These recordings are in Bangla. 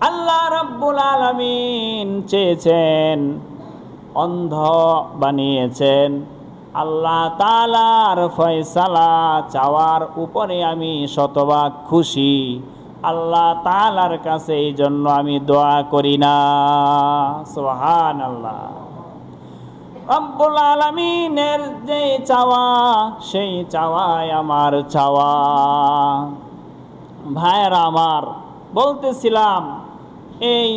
আল্লাহ রাব্বুল আলামিন চেয়েছেন, অন্ধ বানিয়েছেন। আল্লাহ তালার ফয়সালা চাওয়ার উপরে আমি শতভাগ খুশি। আল্লাহ তালার কাছে এই জন্য আমি দোয়া করি না। সোহান আল্লাহ রব্বুল আলমিনের যে চাওয়া, সেই চাওয়ায় আমার চাওয়া। ভাইয়েরা আমার বলতেছিলাম, এই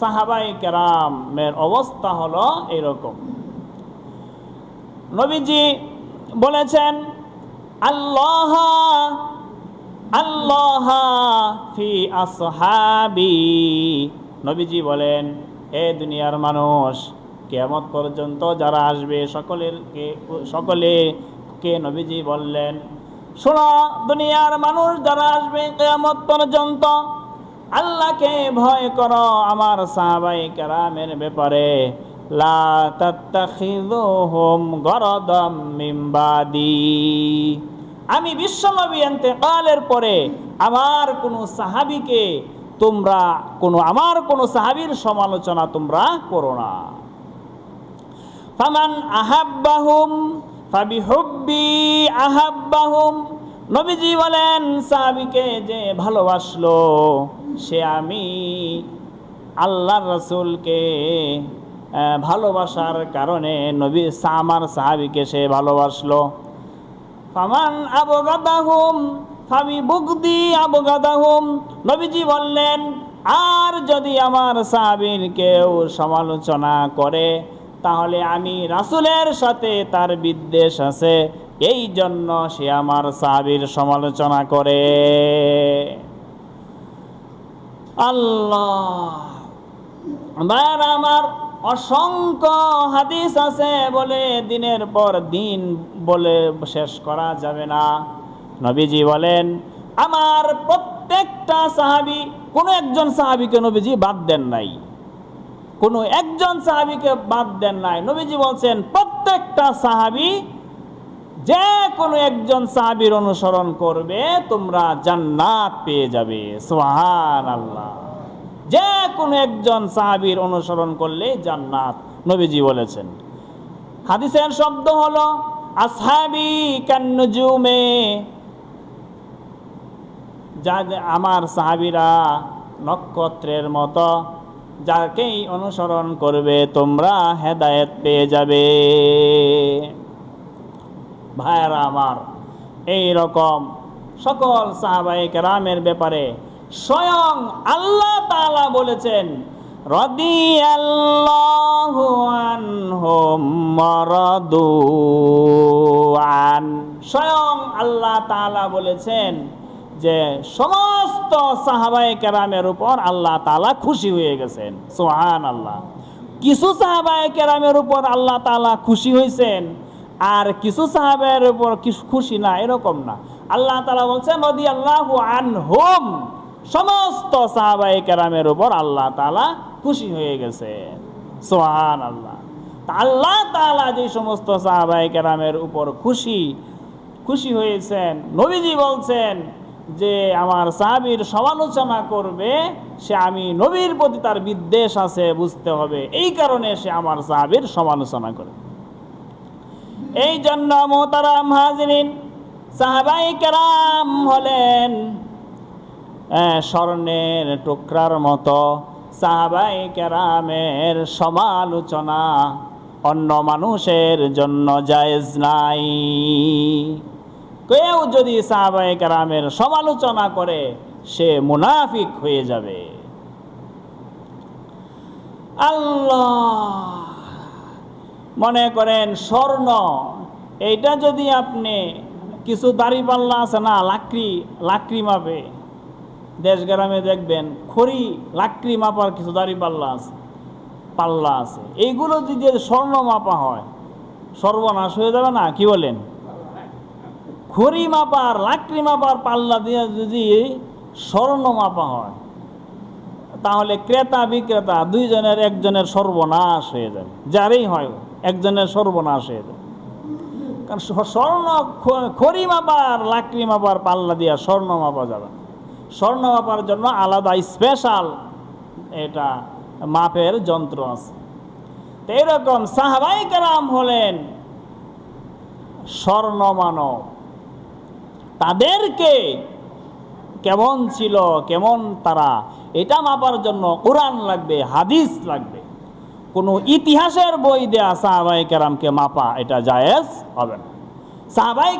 সাহাবাই কেরামের অবস্থা হলো এরকম। নবীজি বলেছেন, আল্লাহ আল্লাহ ফি আসহাবি। নবীজি বলেন, এ দুনিয়ার মানুষ, কেয়ামত পর্যন্ত যারা আসবে সকলের কে সকলে কে নবীজি বললেন, শোনো, দুনিয়ার মানুষ যারা আসবে কেয়ামত পর্যন্ত আল্লাহকে ভয় করো আমার সাহাবাই কেরামের ব্যাপারে। লা তাত্তাখিযুহুম গরদাম মিন বাদি। আমি বিশ্বনবী কালের পরে আমার কোনো সাহাবিকে তোমরা কোনো আমার কোনো সাহাবির সমালোচনা তোমরা করো না। ফামান আহাব্বাহুম ফাবিহুব্বি আহাব্বাহুম। নবীজি বলেন, সাহাবীকে যে ভালোবাসলো সে আমি আল্লাহর রসুলকে ভালোবাসার কারণে নবী আমার সাহাবিকে সে ভালোবাসলো। ফামান আবগাদাহুম, ফাবি বুগদি আবগাদাহুম, নবীজি বললেন, আর যদি আমার সাহাবীর কেউ সমালোচনা করে, তাহলে আমি রাসূলের সাথে তার বিদ্বেষ আছে এই জন্য সে আমার সাহাবীর সমালোচনা করে। আল্লাহ। ভাইয়ারা আমার অসংখ্য হাদিস আছে বলে দিনের পর দিন বলে শেষ করা যাবে না। নবীজি বলেন, আমার প্রত্যেকটা সাহাবি, কোনো একজন সাহাবিকে নবীজি বাদ দেন নাই। কোনো একজন সাহাবিকে বাদ দেন নাই। নবীজি বলছেন, প্রত্যেকটা সাহাবি যে কোনো একজন সাহাবির অনুসরণ করবে, তোমরা জান্নাত পেয়ে যাবে। সোহান আল্লাহ যে কোনো একজন সাহাবির অনুসরণ করলে জান্নাত, নবীজি বলেছেন। হাদিসের শব্দ হলো, আসহাবি কান্নুজুমে। যা আমার সাহাবিরা নক্ষত্রের মতো, যাকেই অনুসরণ করবে, তোমরা হেদায়েত পেয়ে যাবে। ভাইয়ারা আমার এই রকম সকল সাহাবাই কেরামের ব্যাপারে স্বয়ং আল্লাহ তালা বলেছেন স্বয়ং আল্লাহ তাআলা বলেছেন যে, সমস্ত সাহাবায়ে কেরামের উপর আল্লাহ তাআলা খুশি হয়ে গেছেন। সুবহান আল্লাহ কিছু সাহাবায়ে কেরামের উপর আল্লাহ তালা খুশি হয়েছেন আর কিছু সাহাবের উপর খুশি না, এরকম না। আল্লাহ তালা বলছেন নদী আল্লাহ আনহুম। সমস্ত সাহাবাই কেরামের উপর আল্লাহ তালা খুশি হয়ে গেছে। সোহান আল্লাহ আল্লাহ তাআলা যে সমস্ত সাহাবাই কেরামের উপর খুশি খুশি হয়েছেন, নবীজি বলছেন যে, আমার সাহাবীর সমালোচনা করবে, সে আমি নবীর প্রতি তার বিদ্বেষ আছে, বুঝতে হবে। এই কারণে সে আমার সাহাবীর সমালোচনা করে। এই জন্য মোহতারাম হাজরিন সাহাবাই কেরাম হলেন স্বর্ণের টুকরার মতো সাহাবাই কেরামের সমালোচনা অন্য মানুষের জন্য জায়েজ নাই। কেউ যদি সাহাবাই কেরামের সমালোচনা করে, সে মুনাফিক হয়ে যাবে। আল্লাহ! মনে করেন স্বর্ণ। এইটা যদি আপনি কিছু দাড়ি পাল্লা আছে না, লাকড়ি লাকড়ি মাপে। দেশ গ্রামে দেখবেন খড়ি, লাকড়ি মাপার কিছু দাড়ি পাল্লা আছে পাল্লা আছে। এইগুলো যদি স্বর্ণ মাপা হয়, সর্বনাশ হয়ে যাবে না? কি বলেন? খড়ি মাপার, লাকড়ি মাপার পাল্লা দিয়ে যদি স্বর্ণ মাপা হয়, তাহলে ক্রেতা বিক্রেতা দুইজনের একজনের সর্বনাশ হয়ে যাবে। যারই হয় একজনের সর্বনাশ যাবে কারণ স্বর্ণ খড়ি মাপার, লাকড়ি মাপার পাল্লা দিয়া স্বর্ণ মাপা যাবে। স্বর্ণ মাপার জন্য আলাদা স্পেশাল এটা মাপের যন্ত্র আছে। তো এরকম সাহাবাই কারাম হলেন স্বর্ণ মানব। তাদেরকে কেমন ছিল, কেমন তারা, এটা মাপার জন্য কোরআন লাগবে, হাদিস লাগবে। কোনো ইতিহাসের বই দেয়া সাহাবাই কেরামকে মাপা এটা জায়েজ হবে না। সাহাবাই